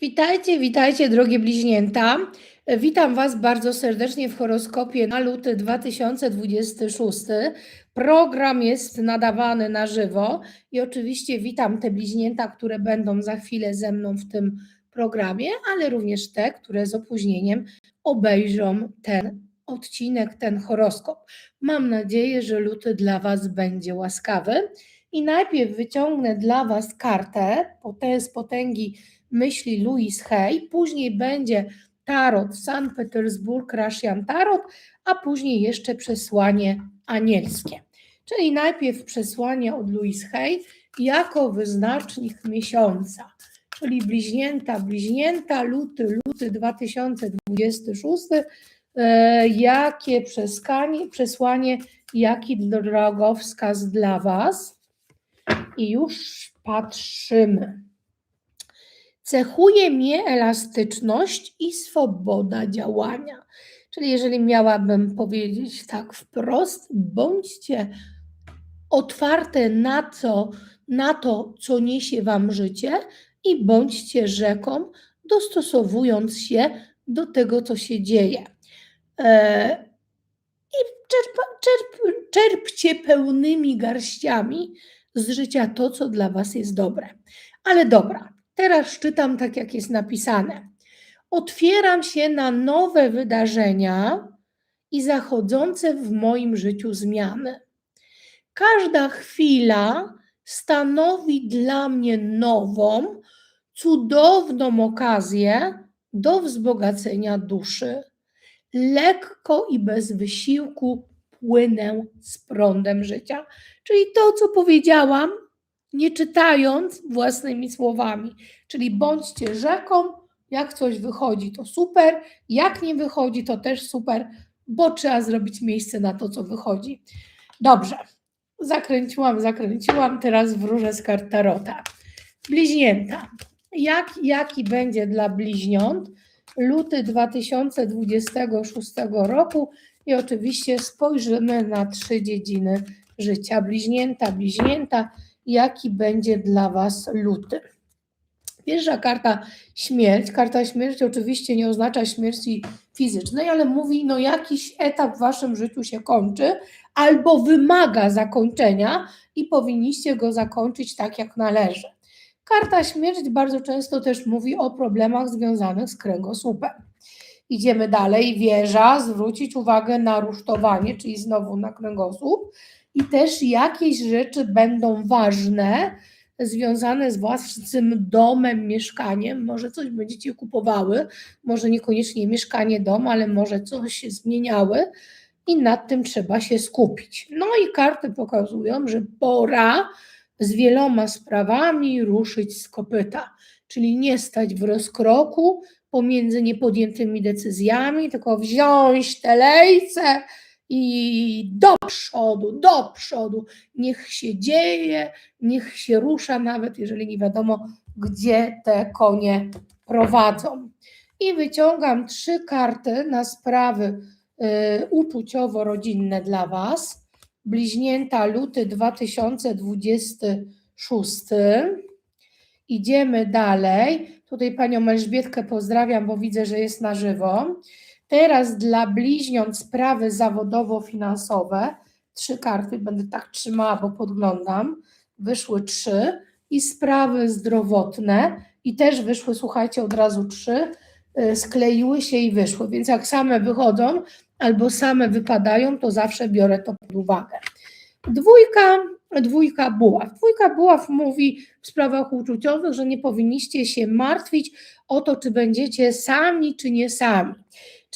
Witajcie, witajcie, drogie bliźnięta. Witam Was bardzo serdecznie w horoskopie na luty 2026. Program jest nadawany na żywo i oczywiście witam te bliźnięta, które będą za chwilę ze mną w tym programie, ale również te, które z opóźnieniem obejrzą ten odcinek, ten horoskop. Mam nadzieję, że luty dla Was będzie łaskawy. I najpierw wyciągnę dla Was kartę, jest potęgi myśli Louis Hay, później będzie tarot San Petersburg Russian Tarot, a później jeszcze przesłanie anielskie. Czyli najpierw przesłanie od Louis Hay jako wyznacznik miesiąca, czyli bliźnięta, bliźnięta, luty, luty 2026, e, jakie przeskanie, przesłanie, jaki drogowskaz dla Was. I już patrzymy. Cechuje mnie elastyczność i swoboda działania. Czyli jeżeli miałabym powiedzieć tak wprost, bądźcie otwarte na, co, na to, co niesie Wam życie i bądźcie rzeką, dostosowując się do tego, co się dzieje. E, I czerpa, czerp, czerpcie pełnymi garściami z życia to, co dla Was jest dobre. Ale dobra, Teraz czytam tak, jak jest napisane. Otwieram się na nowe wydarzenia i zachodzące w moim życiu zmiany. Każda chwila stanowi dla mnie nową, cudowną okazję do wzbogacenia duszy. Lekko i bez wysiłku płynę z prądem życia. Czyli to, co powiedziałam, nie czytając własnymi słowami. Czyli bądźcie rzeką, jak coś wychodzi, to super, jak nie wychodzi, to też super, bo trzeba zrobić miejsce na to, co wychodzi. Dobrze, zakręciłam, zakręciłam, teraz wróżę z kart Tarota. Bliźnięta. Jak, jaki będzie dla bliźniąt luty 2026 roku i oczywiście spojrzymy na trzy dziedziny życia. Bliźnięta, bliźnięta, jaki będzie dla Was luty. Pierwsza karta śmierć. Karta śmierci oczywiście nie oznacza śmierci fizycznej, ale mówi, no jakiś etap w Waszym życiu się kończy albo wymaga zakończenia i powinniście go zakończyć tak, jak należy. Karta śmierć bardzo często też mówi o problemach związanych z kręgosłupem. Idziemy dalej. Wieża, zwrócić uwagę na rusztowanie, czyli znowu na kręgosłup i też jakieś rzeczy będą ważne, związane z własnym domem, mieszkaniem. Może coś będziecie kupowały, może niekoniecznie mieszkanie, dom, ale może coś się zmieniały i nad tym trzeba się skupić. No i karty pokazują, że pora z wieloma sprawami ruszyć z kopyta, czyli nie stać w rozkroku pomiędzy niepodjętymi decyzjami, tylko wziąć te lejce, i do przodu, do przodu. Niech się dzieje, niech się rusza, nawet jeżeli nie wiadomo, gdzie te konie prowadzą. I wyciągam trzy karty na sprawy y, uczuciowo-rodzinne dla Was. Bliźnięta luty 2026. Idziemy dalej. Tutaj panią Elżbietkę pozdrawiam, bo widzę, że jest na żywo. Teraz dla bliźniąt sprawy zawodowo-finansowe, trzy karty, będę tak trzymała, bo podglądam, wyszły trzy i sprawy zdrowotne i też wyszły, słuchajcie, od razu trzy, y, skleiły się i wyszły, więc jak same wychodzą albo same wypadają, to zawsze biorę to pod uwagę. Dwójka, dwójka buław. Dwójka buław mówi w sprawach uczuciowych, że nie powinniście się martwić o to, czy będziecie sami, czy nie sami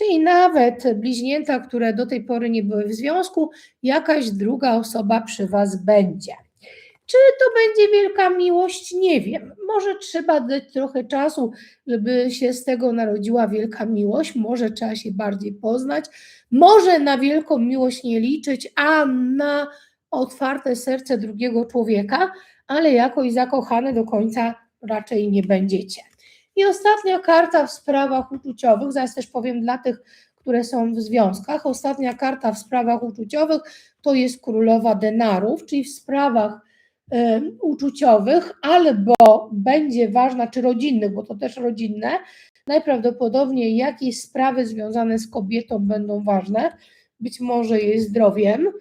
czyli nawet bliźnięta, które do tej pory nie były w związku, jakaś druga osoba przy Was będzie. Czy to będzie wielka miłość? Nie wiem. Może trzeba dać trochę czasu, żeby się z tego narodziła wielka miłość. Może trzeba się bardziej poznać. Może na wielką miłość nie liczyć, a na otwarte serce drugiego człowieka, ale jakoś zakochane do końca raczej nie będziecie. I ostatnia karta w sprawach uczuciowych, zaraz też powiem dla tych, które są w związkach. Ostatnia karta w sprawach uczuciowych to jest królowa denarów, czyli w sprawach e, uczuciowych, albo będzie ważna, czy rodzinnych, bo to też rodzinne, najprawdopodobniej jakieś sprawy związane z kobietą będą ważne, być może jej zdrowiem,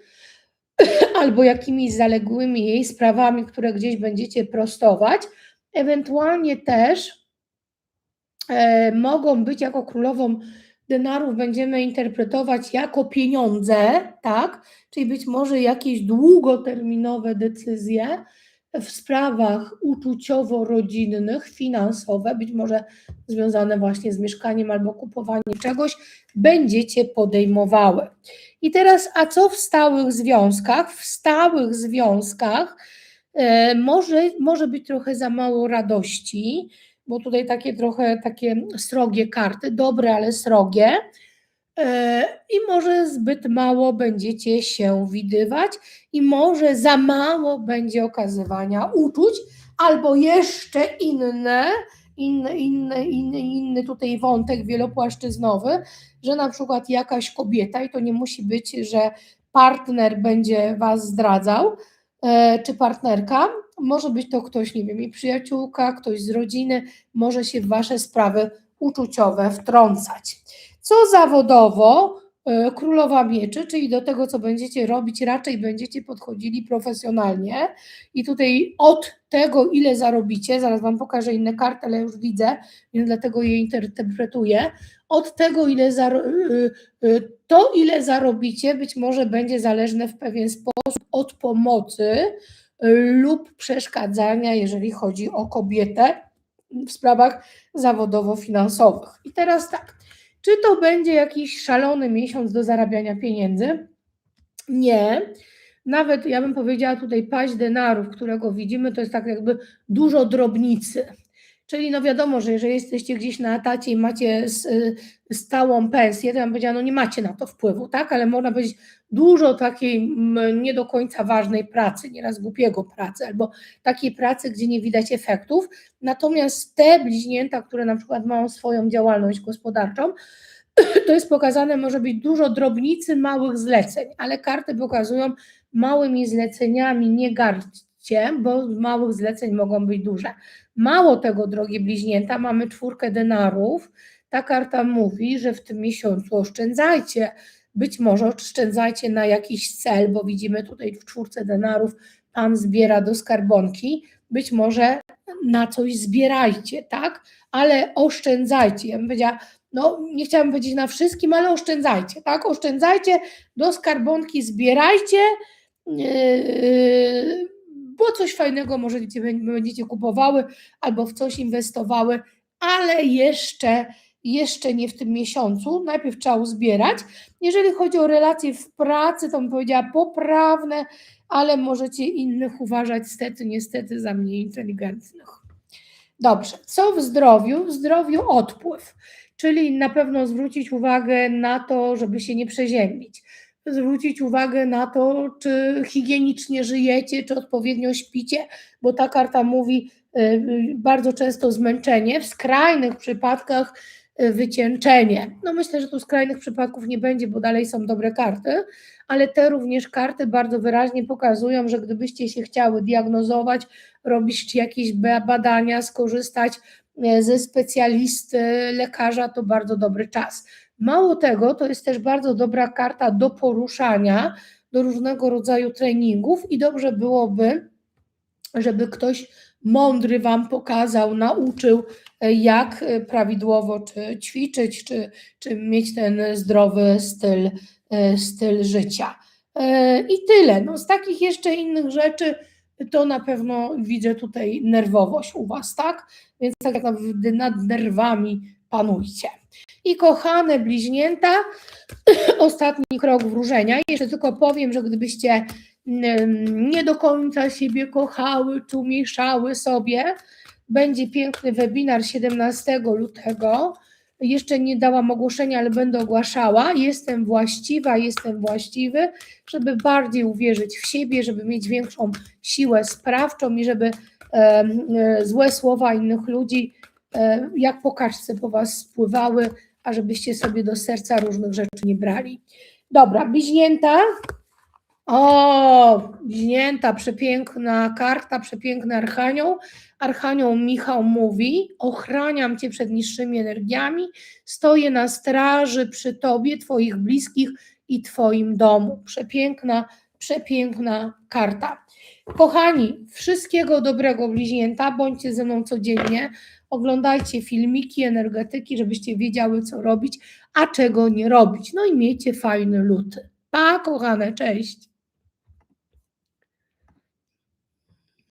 albo jakimiś zaległymi jej sprawami, które gdzieś będziecie prostować. Ewentualnie też mogą być jako królową denarów będziemy interpretować jako pieniądze, tak? Czyli być może jakieś długoterminowe decyzje w sprawach uczuciowo-rodzinnych, finansowe, być może związane właśnie z mieszkaniem albo kupowaniem czegoś, będziecie podejmowały. I teraz, a co w stałych związkach? W stałych związkach e, może, może być trochę za mało radości, bo tutaj takie trochę takie srogie karty, dobre, ale srogie. E, I może zbyt mało będziecie się widywać, i może za mało będzie okazywania uczuć, albo jeszcze inne, inny, inny, inny, inny tutaj wątek wielopłaszczyznowy, że na przykład jakaś kobieta, i to nie musi być, że partner będzie was zdradzał, czy partnerka, może być to ktoś, nie wiem, i przyjaciółka, ktoś z rodziny, może się w wasze sprawy uczuciowe wtrącać. Co zawodowo, e, królowa mieczy, czyli do tego, co będziecie robić, raczej będziecie podchodzili profesjonalnie. I tutaj od tego, ile zarobicie, zaraz Wam pokażę inne karty, ale już widzę, więc dlatego je interpretuję, od tego, ile zaro- y, y, to, ile zarobicie, być może będzie zależne w pewien sposób od pomocy y, lub przeszkadzania, jeżeli chodzi o kobietę w sprawach zawodowo-finansowych. I teraz tak, czy to będzie jakiś szalony miesiąc do zarabiania pieniędzy? Nie. Nawet ja bym powiedziała tutaj paść denarów, którego widzimy, to jest tak jakby dużo drobnicy. Czyli no wiadomo, że jeżeli jesteście gdzieś na etacie i macie y, stałą pensję, to ja bym powiedziała, no nie macie na to wpływu, tak? Ale można powiedzieć dużo takiej nie do końca ważnej pracy, nieraz głupiego pracy, albo takiej pracy, gdzie nie widać efektów. Natomiast te bliźnięta, które na przykład mają swoją działalność gospodarczą, to jest pokazane, może być dużo drobnicy małych zleceń, ale karty pokazują małymi zleceniami nie gardźcie, bo małych zleceń mogą być duże. Mało tego, drogie bliźnięta, mamy czwórkę denarów. Ta karta mówi, że w tym miesiącu oszczędzajcie. Być może oszczędzajcie na jakiś cel, bo widzimy tutaj w czwórce denarów, pan zbiera do skarbonki. Być może na coś zbierajcie, tak? Ale oszczędzajcie. Ja bym powiedziała, no nie chciałabym powiedzieć na wszystkim, ale oszczędzajcie, tak? Oszczędzajcie, do skarbonki zbierajcie, yy, bo coś fajnego może będziecie, kupowały albo w coś inwestowały, ale jeszcze, jeszcze nie w tym miesiącu. Najpierw trzeba uzbierać. Jeżeli chodzi o relacje w pracy, to bym powiedziała poprawne, ale możecie innych uważać stety, niestety za mniej inteligentnych. Dobrze, co w zdrowiu? W zdrowiu odpływ, czyli na pewno zwrócić uwagę na to, żeby się nie przeziębić. Zwrócić uwagę na to, czy higienicznie żyjecie, czy odpowiednio śpicie, bo ta karta mówi y, bardzo często zmęczenie, w skrajnych przypadkach y, wycieńczenie. No myślę, że tu skrajnych przypadków nie będzie, bo dalej są dobre karty, ale te również karty bardzo wyraźnie pokazują, że gdybyście się chciały diagnozować, robić jakieś ba- badania, skorzystać e, ze specjalisty, lekarza, to bardzo dobry czas. Mało tego, to jest też bardzo dobra karta do poruszania, do różnego rodzaju treningów i dobrze byłoby, żeby ktoś mądry Wam pokazał, nauczył, e, jak e, prawidłowo czy ćwiczyć, czy, czy mieć ten zdrowy styl, e, styl życia. I tyle. No, z takich jeszcze innych rzeczy, to na pewno widzę tutaj nerwowość u Was, tak? Więc tak jak nad nerwami panujcie. I kochane bliźnięta, ostatni krok wróżenia. Jeszcze tylko powiem, że gdybyście mm, nie do końca siebie kochały, czy umieszały sobie, będzie piękny webinar 17 lutego. Jeszcze nie dałam ogłoszenia, ale będę ogłaszała. Jestem właściwa, jestem właściwy, żeby bardziej uwierzyć w siebie, żeby mieć większą siłę sprawczą i żeby e, złe słowa innych ludzi jak po kaczce po was spływały, a żebyście sobie do serca różnych rzeczy nie brali. Dobra, bliźnięta, O, bliźnięta, przepiękna karta, przepiękny archanioł. Archanioł Michał mówi: Ochraniam cię przed niższymi energiami, stoję na straży przy tobie, twoich bliskich i twoim domu. Przepiękna, przepiękna karta. Kochani, wszystkiego dobrego bliźnięta, bądźcie ze mną codziennie, oglądajcie filmiki, energetyki, żebyście wiedziały, co robić, a czego nie robić. No i miejcie fajny luty. Pa, kochane, cześć.